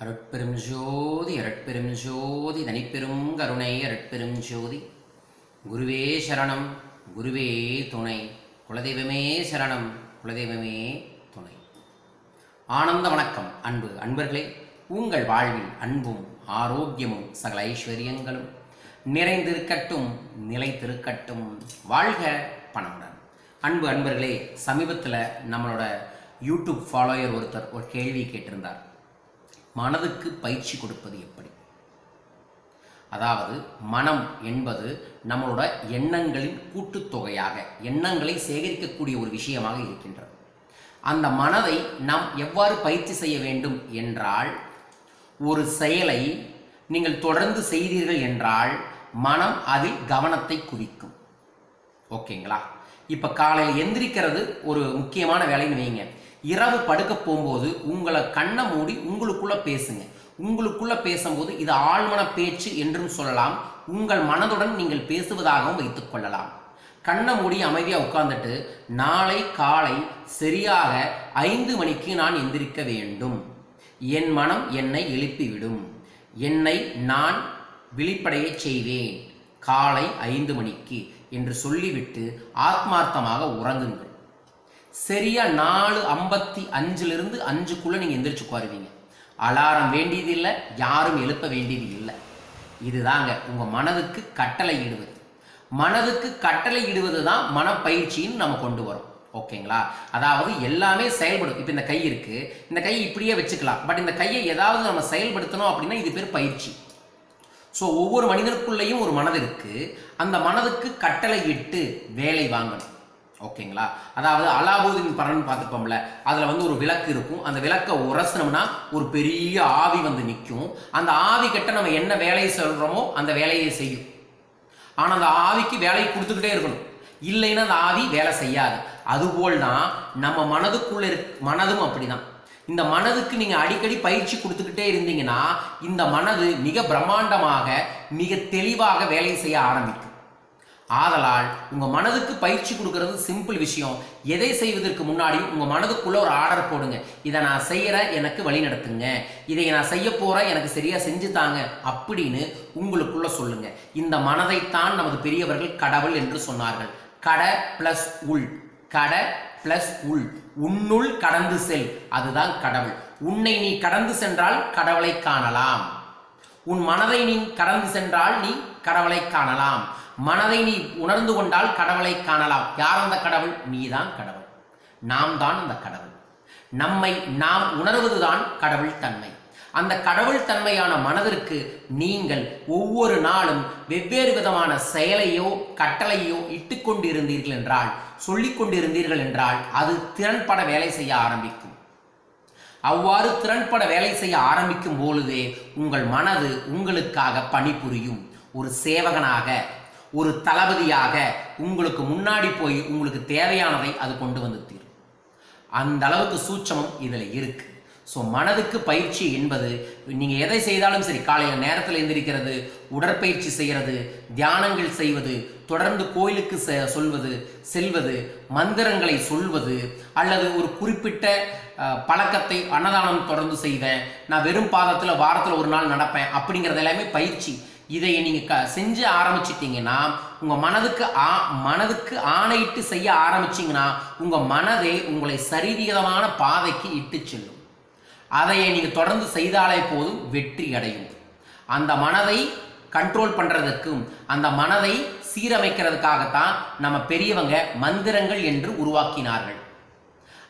அருட்பெரும் ஜோதி அருட்பெரும் ஜோதி தனிப்பெரும் கருணை அருட்பெரும் ஜோதி. குருவே சரணம் குருவே துணை. குலதெய்வமே சரணம் குலதெய்வமே துணை. ஆனந்த வணக்கம் அன்பு அன்பர்களே. உங்கள் வாழ்வில் அன்பும் ஆரோக்கியமும் சகல ஐஸ்வர்யங்களும் நிறைந்திருக்கட்டும் நிலைத்திருக்கட்டும். வாழ்க பணமுடன். அன்பு அன்பர்களே சமீபத்தில் நம்மளோட யூடியூப் ஃபாலோயர் ஒருத்தர் ஒரு கேள்வி கேட்டிருந்தார். மனதுக்கு பயிற்சி கொடுப்பது எப்படி? அதாவது மனம் என்பது நம்மளோட எண்ணங்களின் கூட்டுத்தொகையாக எண்ணங்களை சேகரிக்கக்கூடிய ஒரு விஷயமாக இருக்கின்றது. அந்த மனதை நாம் எவ்வாறு பயிற்சி செய்ய வேண்டும் என்றால் ஒரு செயலை நீங்கள் தொடர்ந்து செய்தீர்கள் என்றால் மனம் அதில் கவனத்தை குவிக்கும். ஓகேங்களா? இப்போ காலையில் எந்திரிக்கிறது ஒரு முக்கியமான வேலைன்னு வைங்க. இரவு படுக்க போகும்போது உங்களை கண்ணை மூடி உங்களுக்குள்ள பேசுங்க. உங்களுக்குள்ள பேசும்போது இது ஆழ்மன பேச்சு என்றும் சொல்லலாம். உங்கள் மனதுடன் நீங்கள் பேசுவதாகவும் வைத்துக் கொள்ளலாம். கண்ணை மூடி அமைதியாக உட்கார்ந்துட்டு நாளை காலை சரியாக ஐந்து மணிக்கு நான் எந்திரிக்க வேண்டும். என் மனம் என்னை எழுப்பிவிடும். என்னை நான் விழிப்படைய செய்வேன். காலை ஐந்து மணிக்கு என்று சொல்லிவிட்டு ஆத்மார்த்தமாக உறங்குங்கள். சரியா நாலு ஐம்பத்தி அஞ்சுலேருந்து அஞ்சுக்குள்ள நீங்க எந்திரிச்சு உட்காருவீங்க. அலாரம் வேண்டியது இல்லை யாரும் எழுப்ப வேண்டியது இல்லை இதுதாங்க உங்க மனதுக்கு கட்டளை இடுவது. மனதுக்கு கட்டளை இடுவது தான் மனப்பயிற்சின்னு நம்ம கொண்டு வரோம். ஓகேங்களா? அதாவது எல்லாமே செயல்படும். இப்போ இந்த கை இருக்கு. இந்த கையை இப்படியே வச்சுக்கலாம். பட் இந்த கையை ஏதாவது நம்ம செயல்படுத்தணும் அப்படின்னா இது பேர் பயிற்சி. ஸோ ஒவ்வொரு மனிதனுக்குள்ளேயும் ஒரு மனது இருக்கு. அந்த மனதுக்கு கட்டளை இட்டு வேலை வாங்கணும். ஓகேங்களா? அதாவது அலாவுதீன் பரன் பார்த்துப்போம்ல அதில் வந்து ஒரு விளக்கு இருக்கும். அந்த விளக்கை உரசனம்னா ஒரு பெரிய ஆவி வந்து நிற்கும். அந்த ஆவி கிட்ட நம்ம என்ன வேலையை சொல்கிறோமோ அந்த வேலையை செய்யும். ஆனால் அந்த ஆவிக்கு வேலையை கொடுத்துக்கிட்டே இருக்கணும். இல்லைன்னா அந்த ஆவி வேலை செய்யாது. அதுபோல் தான் நம்ம மனதுக்குள்ளே இருக் மனதும் அப்படிதான். இந்த மனதுக்கு நீங்கள் அடிக்கடி பயிற்சி கொடுத்துக்கிட்டே இருந்தீங்கன்னா இந்த மனது மிக பிரம்மாண்டமாக மிக தெளிவாக வேலை செய்ய ஆரம்பிக்கும். ஆதலால் உங்க மனதுக்கு பயிற்சி கொடுக்கறது சிம்பிள் விஷயம். எதை செய்வதற்கு முன்னாடி உங்க மனதுக்குள்ள ஒரு ஆர்டர் போடுங்க. இதை நான் செய்கிற எனக்கு வழி நடத்துங்க. இதை நான் செய்ய போகிறேன் எனக்கு சரியா செஞ்சு தாங்க அப்படின்னு உங்களுக்குள்ள சொல்லுங்க. இந்த மனதைத்தான் நமது பெரியவர்கள் கடவுள் என்று சொன்னார்கள். கட பிளஸ் உள். கட பிளஸ் உள். உன்னுள் கடந்து செல். அதுதான் கடவுள். உன்னை நீ கடந்து சென்றால் கடவுளை காணலாம். உன் மனதை நீ கடந்து சென்றால் நீ கடவுளை காணலாம். மனதை நீ உணர்ந்து கொண்டால் கடவுளை காணலாம். யார் அந்த கடவுள்? நீதான் கடவுள். நாம் தான் அந்த கடவுள். நம்மை நாம் உணர்வதுதான் கடவுள் தன்மை. அந்த கடவுள் தன்மையான மனதிற்கு நீங்கள் ஒவ்வொரு நாளும் வெவ்வேறு விதமான செயலையோ கட்டளையோ இட்டுக்கொண்டிருந்தீர்கள் என்றால் சொல்லிக்கொண்டிருந்தீர்கள் என்றால் அது திறன்பட வேலை செய்ய ஆரம்பிக்கும். அவ்வாறு திறன்பட வேலை செய்ய ஆரம்பிக்கும் பொழுதே உங்கள் மனது உங்களுக்காக பணிபுரியும். ஒரு சேவகனாக ஒரு தளபதியாக உங்களுக்கு முன்னாடி போய் உங்களுக்கு தேவையானதை அது கொண்டு வந்து தீரும். அந்த அளவுக்கு சூட்சமம் இதில் இருக்குது ஸோ மனதுக்கு பயிற்சி என்பது நீங்கள் எதை செய்தாலும் சரி காலையில் நேரத்தில் எந்திரிக்கிறது உடற்பயிற்சி செய்கிறது தியானங்கள் செய்வது தொடர்ந்து கோயிலுக்கு செ- சொல்வது செல்வது மந்திரங்களை சொல்வது அல்லது ஒரு குறிப்பிட்ட பழக்கத்தை அன்னதானம் தொடர்ந்து செய்வேன் நான் வெறும் பாதத்தில் வாரத்தில் ஒரு நாள் நடப்பேன் அப்படிங்கிறது எல்லாமே பயிற்சி. இதை நீங்கள் க செஞ்சு ஆரம்பிச்சிட்டிங்கன்னா உங்கள் மனதுக்கு ஆ மனதுக்கு ஆணையிட்டு செய்ய ஆரம்பிச்சிங்கன்னா உங்கள் மனதே உங்களை சரிவிகிதமான பாதைக்கு இட்டு செல்லும். அதை நீங்கள் தொடர்ந்து செய்தாலே போதும் வெற்றி அடையும். அந்த மனதை கண்ட்ரோல் பண்ணுறதுக்கும் அந்த மனதை சீரமைக்கிறதுக்காகத்தான் நம்ம பெரியவங்க மந்திரங்கள் என்று உருவாக்கினார்கள்.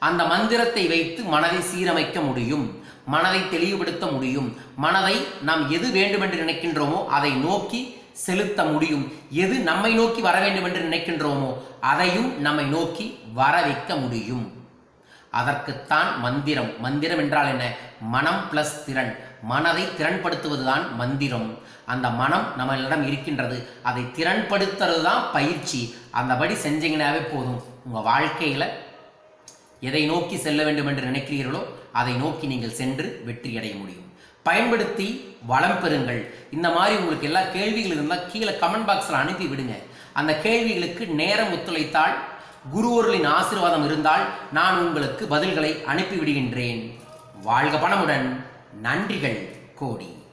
அந்த மந்திரத்தை வைத்து மனதை சீரமைக்க முடியும் மனதை தெளிவுபடுத்த முடியும் மனதை நாம் எது வேண்டுமென்று நினைக்கின்றோமோ அதை நோக்கி செலுத்த முடியும். எது நம்மை நோக்கி வர வேண்டும் என்று நினைக்கின்றோமோ அதையும் நம்மை நோக்கி வர வைக்க முடியும். அதற்குத்தான் மந்திரம். மந்திரம் என்றால் என்ன? மனம் பிளஸ் திறன். மனதை திறன்படுத்துவதுதான் மந்திரம். அந்த மனம் நம்மளிடம் இருக்கின்றது. அதை திறன்படுத்துறது தான் பயிற்சி. அந்தபடி செஞ்சீங்கன்னாவே போதும். உங்கள் வாழ்க்கையில் எதை நோக்கி செல்ல வேண்டும் என்று நினைக்கிறீர்களோ அதை நோக்கி நீங்கள் சென்று வெற்றி அடைய முடியும். பயன்படுத்தி வளம் பெறுங்கள். இந்த மாதிரி உங்களுக்கு எல்லா கேள்விகள் இருந்தால் கீழே கமெண்ட் பாக்ஸில் அனுப்பி விடுங்க. அந்த கேள்விகளுக்கு நேரம் ஒத்துழைத்தால் குருவொருளின் ஆசீர்வாதம் இருந்தால் நான் உங்களுக்கு பதில்களை அனுப்பிவிடுகின்றேன். வாழ்க பணமுடன் நன்றிகள் கோடி.